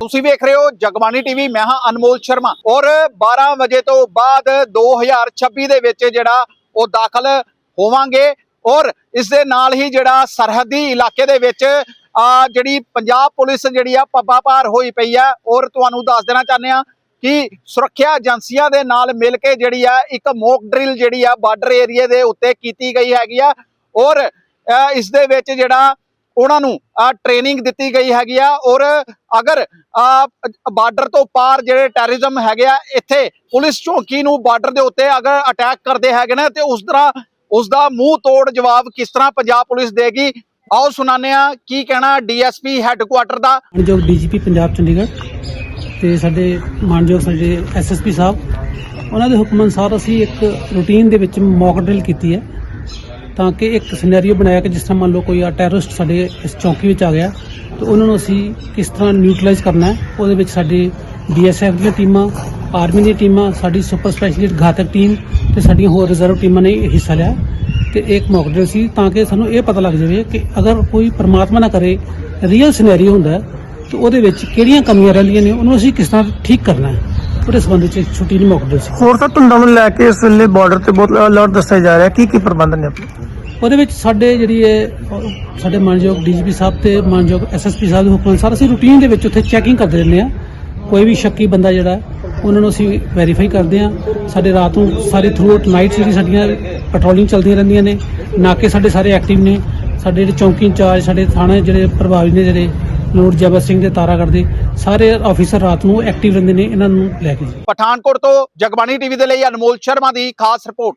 ਤੁਸੀਂ ਵੇਖ ਰਹੇ ਹੋ ਜਗਬਾਣੀ ਟੀਵੀ ਮੈਂ ਹਾਂ ਅਨਮੋਲ ਸ਼ਰਮਾ। ਔਰ 12 ਵਜੇ ਤੋਂ ਬਾਅਦ 2026 ਦੇ ਵਿੱਚ ਜਿਹੜਾ ਉਹ ਦਾਖਲ ਹੋਵਾਂਗੇ। ਔਰ ਇਸ ਦੇ ਨਾਲ ਹੀ ਜਿਹੜਾ ਸਰਹੱਦੀ ਇਲਾਕੇ ਦੇ ਵਿੱਚ ਆ ਜਿਹੜੀ ਪੰਜਾਬ ਪੁਲਿਸ ਜਿਹੜੀ ਆ ਪੱਬਾ ਪਾਰ ਹੋਈ ਪਈ ਆ ਔਰ ਤੁਹਾਨੂੰ ਦੱਸ ਦੇਣਾ ਚਾਹੁੰਦੇ ਆ ਕਿ ਸੁਰੱਖਿਆ ਏਜੰਸੀਆਂ ਦੇ ਨਾਲ ਮਿਲ ਕੇ ਜਿਹੜੀ ਆ ਇੱਕ ਮੌਕ ਡਰਿਲ ਜਿਹੜੀ ਆ ਬਾਰਡਰ ਏਰੀਏ ਦੇ ਉੱਤੇ ਕੀਤੀ ਗਈ ਹੈਗੀ ਆ। ਔਰ ਅ, ਇਸ ਦੇ ਵਿੱਚ ਜਿਹੜਾ ਉਹਨਾਂ ਨੂੰ ਟ੍ਰੇਨਿੰਗ ਦਿੱਤੀ ਗਈ ਹੈਗੀ ਆ ਔਰ ਅਗਰ ਬਾਰਡਰ ਤੋਂ ਪਾਰ ਜਿਹੜੇ ਟੈਰਰਿਜ਼ਮ ਹੈਗੇ ਆ, ਇੱਥੇ ਪੁਲਿਸ ਚੌਕੀ ਨੂੰ ਬਾਰਡਰ ਦੇ ਉੱਤੇ ਅਗਰ ਅਟੈਕ ਕਰਦੇ ਹੈਗੇ ਨੇ ਤੇ ਉਸ ਤਰ੍ਹਾਂ ਉਸ ਦਾ ਮੂੰਹ ਤੋੜ ਜਵਾਬ ਕਿਸ ਤਰ੍ਹਾਂ ਪੰਜਾਬ ਪੁਲਿਸ ਦੇਗੀ? ਆਓ ਸੁਣਾਉਂਦੇ ਆ ਕੀ ਕਹਿਣਾ ਡੀਐਸਪੀ ਹੈੱਡਕੁਆਟਰ ਦਾ। ਮਾਨਯੋਗ ਡੀਜੀਪੀ ਪੰਜਾਬ ਚੰਡੀਗੜ੍ਹ ਤੇ ਸਾਡੇ ਮਾਨਯੋਗ ਸਾਡੇ ਐਸਐਸਪੀ ਸਾਹਿਬ, ਉਹਨਾਂ ਦੇ ਹੁਕਮ ਅਨੁਸਾਰ ਅਸੀਂ ਇੱਕ ਰੂਟੀਨ ਦੇ ਵਿੱਚ ਮੌਕ ਡਰਿਲ ਕੀਤੀ ਹੈ। ਤਾਂ ਕਿ ਇੱਕ ਸਿਨੈਰੀਓ ਬਣਾਇਆ ਕਿ ਜਿਸ ਤਰ੍ਹਾਂ ਮੰਨ ਲਓ ਕੋਈ ਆ ਟੈਰਰਿਸਟ ਸਾਡੇ ਇਸ ਚੌਂਕੀ ਵਿੱਚ ਆ ਗਿਆ, ਤੇ ਉਹਨਾਂ ਨੂੰ ਅਸੀਂ ਕਿਸ ਤਰ੍ਹਾਂ ਨਿਊਟਰਲਾਈਜ਼ ਕਰਨਾ ਹੈ, ਉਹਦੇ ਵਿੱਚ ਸਾਡੀ ਬੀਐਸਐਫ ਦੀਆਂ ਟੀਮਾਂ ਆਰਮੀ ਦੀਆਂ ਟੀਮਾਂ, ਸਾਡੀ ਸੁਪਰ ਸਪੈਸ਼ਲਿਸਟ ਘਾਤਕ ਟੀਮ ਤੇ ਸਾਡੀਆਂ ਹੋਰ ਰਿਜ਼ਰਵ ਟੀਮਾਂ ਨੇ ਹਿੱਸਾ ਲਿਆ। ਤੇ ਇੱਕ ਮੌਕ ਡਰਿਲ ਸੀ ਤਾਂ ਕਿ ਸਾਨੂੰ ਇਹ ਪਤਾ ਲੱਗ ਜਾਵੇ ਕਿ ਅਗਰ ਕੋਈ ਪਰਮਾਤਮਾ ਨਾ ਕਰੇ ਰੀਅਲ ਸਿਨੈਰੀਓ ਹੁੰਦਾ ਹੈ, ਤੇ ਉਹਦੇ ਵਿੱਚ ਕਿਹੜੀਆਂ ਕਮੀਆਂ ਰਹਿੰਦੀਆਂ ਨੇ, ਉਹਨੂੰ ਅਸੀਂ ਕਿਸ ਤਰ੍ਹਾਂ ਠੀਕ ਕਰਨਾ ਹੈ, ਉਹਦੇ ਸੰਬੰਧ ਵਿੱਚ ਛੁੱਟੀ ਨਹੀਂ ਜਿਹੀ ਮੌਕ ਸੀ। ਹੋਰ ਤਾਂ ਧੁੰਦਾਂ ਨੂੰ ਲੈ ਕੇ ਇਸ ਵੇਲੇ ਬਾਰਡਰ ਤੇ ਬਹੁਤ ਅਲਰਟ ਦੱਸਿਆ ਜਾ ਰਿਹਾ ਕੀ ਕੀ ਪ੍ਰਬੰਧ ਨੇ ਆਪਣੇ? ਉਹਦੇ ਵਿੱਚ ਸਾਡੇ ਜਿਹੜੀ ਇਹ ਅਹ, ਸਾਡੇ ਮਾਨਯੋਗ ਡੀਜੀਪੀ ਸਾਹਿਬ ਤੇ ਮਾਨਯੋਗ ਐਸਐਸਪੀ ਸਾਹਿਬ ਦੇ ਹੁਕਮ ਅਨੁਸਾਰ ਅਸੀਂ ਰੂਟੀਨ ਦੇ ਵਿੱਚ ਉੱਥੇ ਚੈਕਿੰਗ ਕਰਦੇ ਰਹਿੰਦੇ ਆ ਕੋਈ ਵੀ ਸ਼ੱਕੀ ਬੰਦਾ ਜਿਹੜਾ ਉਹਨਾਂ ਨੂੰ ਅਸੀਂ ਵੈਰੀਫਾਈ ਕਰਦੇ ਆ ਸਾਡੇ ਰਾਤ ਨੂੰ ਸਾਰੇ ਥਰੂ ਆਊਟ ਨਾਈਟ ਜਿਹੜੀ ਸਾਡੀਆਂ ਪੈਟਰੋਲਿੰਗ ਚੱਲਦੀਆਂ ਰਹਿੰਦੀਆਂ ਨੇ ਨਾਕੇ ਸਾਡੇ ਸਾਰੇ ਐਕਟਿਵ ਨੇ। ਸਾਡੇ ਜਿਹੜੇ ਚੌਂਕੀ ਇੰਚਾਰਜ ਸਾਡੇ ਥਾਣੇ ਜਿਹੜੇ ਪ੍ਰਭਾਵੀ ਨੇ ਜਿਹੜੇ ਲੋਡ ਜਬਰ ਸਿੰਘ ਦੇ ਤਾਰਾਗੜ੍ਹ ਦੇ ਸਾਰੇ ਆਫੀਸਰ ਰਾਤ ਨੂੰ ਐਕਟਿਵ ਰਹਿੰਦੇ ਨੇ ਇਹਨਾਂ ਨੂੰ ਲੈ ਕੇ ਪਠਾਨਕੋਟ ਤੋਂ ਜਗਬਾਣੀ ਟੀਵੀ ਦੇ ਲਈ ਅਨਮੋਲ ਸ਼ਰਮਾ ਦੀ ਖਾਸ ਰਿਪੋਰਟ।